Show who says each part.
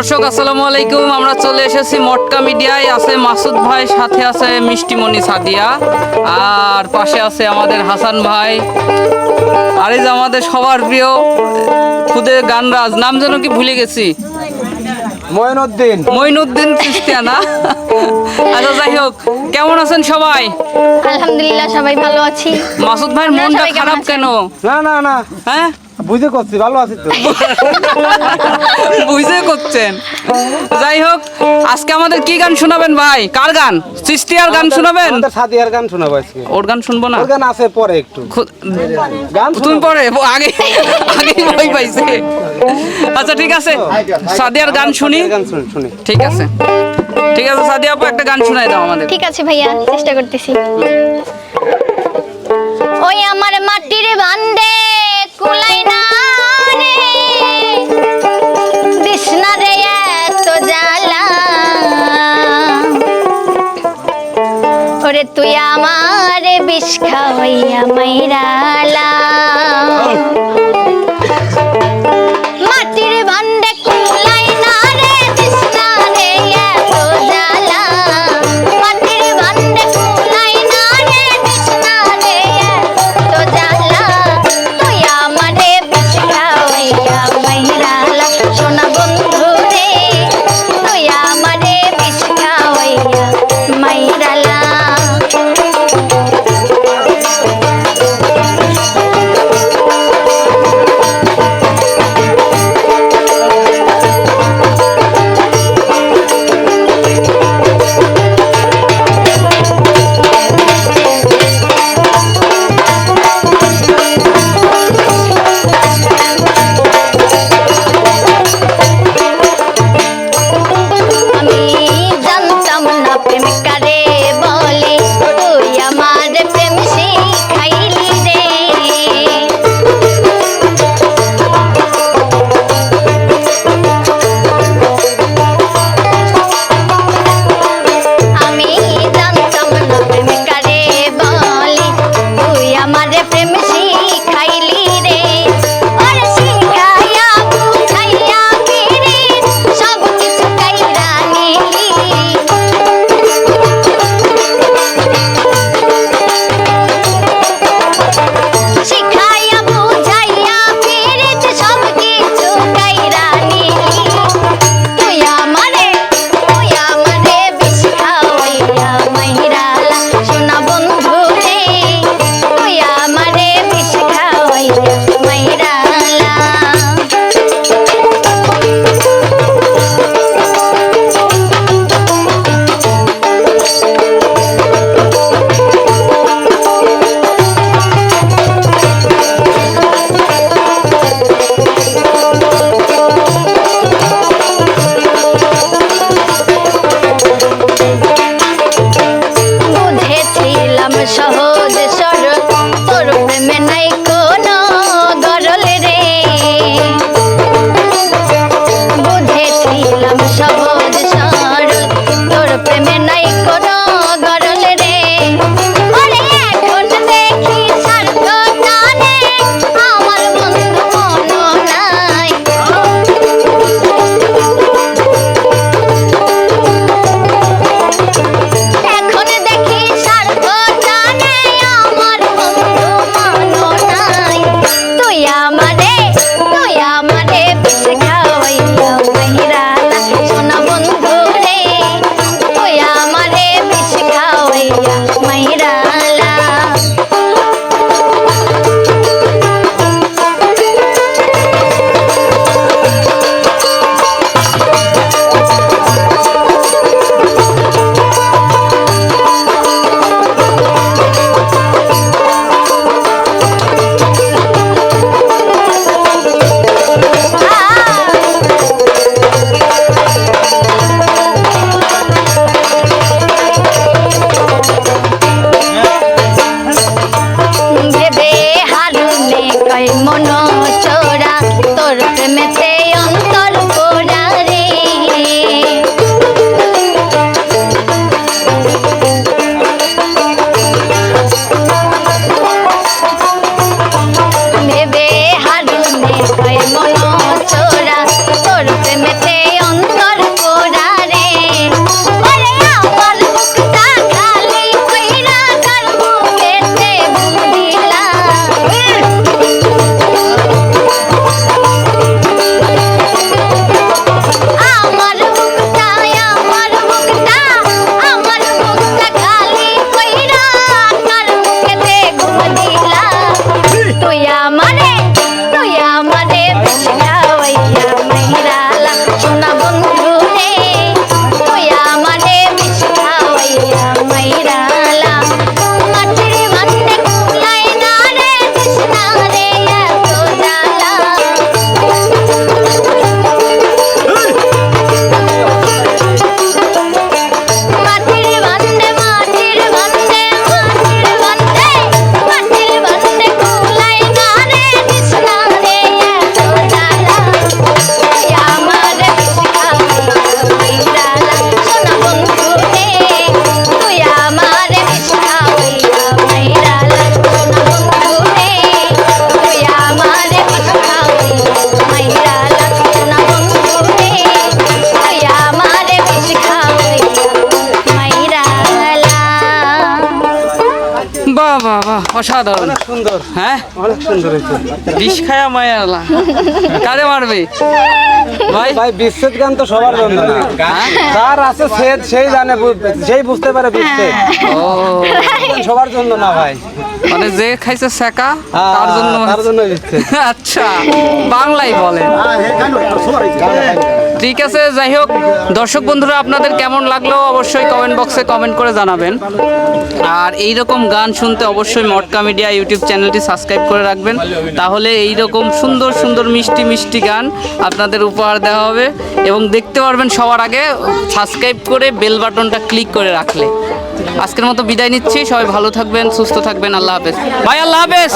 Speaker 1: দর্শক আসসালামু আলাইকুম। আমরা চলে এসেছি মটকা মিডিয়ায়। আছে মাসুদ ভাই সাথে আছে মিষ্টিমণি সাদিয়া। আর পাশে আছে আমাদের হাসান ভাই। আর এই যে আমাদের সবার প্রিয় খুদে গানরাজ। নাম যেন কি ভুলে গেছি? মইনুদ্দিন আচ্ছা যাই হোক। কেমন আছেন সবাই?
Speaker 2: আলহামদুলিল্লাহ সবাই ভালো আছি।
Speaker 1: মাসুদ ভাইয়ের মনটা খারাপ কেন?
Speaker 3: না না না।
Speaker 1: হ্যাঁ?
Speaker 3: বুঝে করছি ভালো আছি তো।
Speaker 1: বুঝে করছেন। যাই হোক আজকে আমাদের কি গান শোনাবেন ভাই? কার গান? সিস্টিয়ার গান শোনাবেন?
Speaker 3: আমাদের সাদিয়ার গান শোনাবো আজকে।
Speaker 1: ওর গান শুনব না?
Speaker 3: ওর গান আছে পরে একটু। গান
Speaker 1: তুমি পরে আগে আগে বই পাইছে। আচ্ছা ঠিক আছে। সাদিয়ার গান শুনি।
Speaker 3: গান শুনি শুনি।
Speaker 1: ঠিক আছে। ঠিক আছে সাদিয়া আপু একটা গান শোনাই দাও আমাদের।
Speaker 2: ঠিক আছে ভাইয়া চেষ্টা করতেছি। ওই আমার মাটির বান্দে কুলাই না রে বিষ্ণা রে এত জ্বালা। তুই আমার বিষ খাওয়াইয়া মাইরালা।
Speaker 1: অসাধারণ।
Speaker 3: সুন্দর।
Speaker 1: হ্যাঁ?
Speaker 3: অনেক সুন্দর হয়েছে
Speaker 1: বিষ খায়া মায়ালা কারে মারবে। ভাই?
Speaker 3: ভাই বিচ্ছেদ গান তো সবার জন্য না
Speaker 1: হ্যাঁ?
Speaker 3: যার আছে সে সেই জানে সেই বুঝতে পারে বিচ্ছেদ
Speaker 1: ও
Speaker 3: সবার জন্য না ভাই।
Speaker 1: মানে যে খাইছে সেকা
Speaker 3: হ্যাঁ,
Speaker 1: তার জন্য
Speaker 3: তার জন্য বিচ্ছেদ
Speaker 1: আচ্ছা বাংলাই বলে ঠিক আছে, যাই হোক, দর্শক বন্ধুরা, আপনাদের কেমন লাগল অবশ্যই কমেন্ট বক্সে কমেন্ট করে জানাবেন। আর এই রকম গান শুনতে অবশ্যই মটকা মিডিয়া ইউটিউব চ্যানেলটি সাবস্ক্রাইব করে রাখবেন। তাহলে এই রকম সুন্দর সুন্দর, মিষ্টি মিষ্টি গান আপনাদের উপহার দেওয়া হবে। এবং দেখতে পারবেন সবার আগে সাবস্ক্রাইব করে বেল বাটনটা ক্লিক করে রাখলে। আজকের মতো বিদায় নিচ্ছি। সবাই ভালো থাকবেন, সুস্থ থাকবেন। আল্লাহ হাফেজ। ভাই, আল্লাহ হাফেজ।